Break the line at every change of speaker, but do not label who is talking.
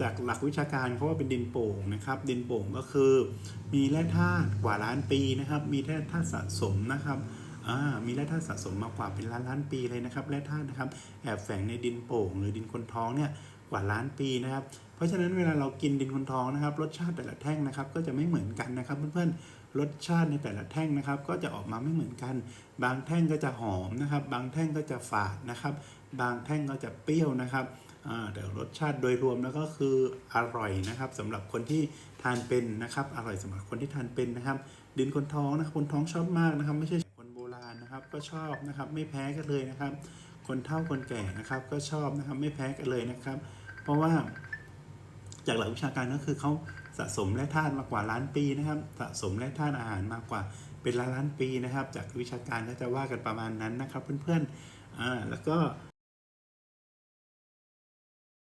จากหลักวิชาการเขาว่าเป็นดินโป่งนะครับ ดินโป่งก็คือ มีแร่ธาตุกว่าล้านปีนะครับ มีแร่ธาตุสะสมนะครับมีแร่ธาตุสะสมมากกว่าเป็นล้านล้านปีเลยนะครับแร่ธาตุนะครับแอบแฝงในดินโป่งหรือดินคนท้องเนี่ย กว่าล้านปีนะครับ เพราะฉะนั้นเวลาเรากินดินคนท้องนะครับ รสชาติแต่ละแท่งนะครับ ก็จะไม่เหมือนกันนะครับเพื่อนๆรสชาติในแต่ละแท่งนะครับ ก็จะออกมาไม่เหมือนกัน บางแท่งก็จะหอมนะครับ บางแท่งก็จะฝาดนะครับ บางแท่งก็จะเปรี้ยวนะครับแต่รสชาติโดยรวมแล้วก็คืออร่อยนะครับสำหรับคนที่ทานเป็นนะครับ อร่อยสำหรับคนที่ทานเป็นนะครับ ดินคนท้องนะครับคนท้องชอบมากนะครับ ไม่ใช่คนโบราณนะครับ ก็ชอบนะครับไม่แพ้กันเลยนะครับ คนเฒ่าคนแก่นะครับ ก็ชอบนะครับไม่แพ้กันเลยนะครับ เพราะว่าจากหลักวิชาการก็คือเขาสะสมแร่ธาตุมากกว่าล้านปีนะครับ สะสมแร่ธาตุอาหารมากกว่าเป็นล้านล้านปีนะครับ จากวิชาการก็จะว่ากันประมาณนั้นนะครับ เพื่อนๆอ่าแล้วก็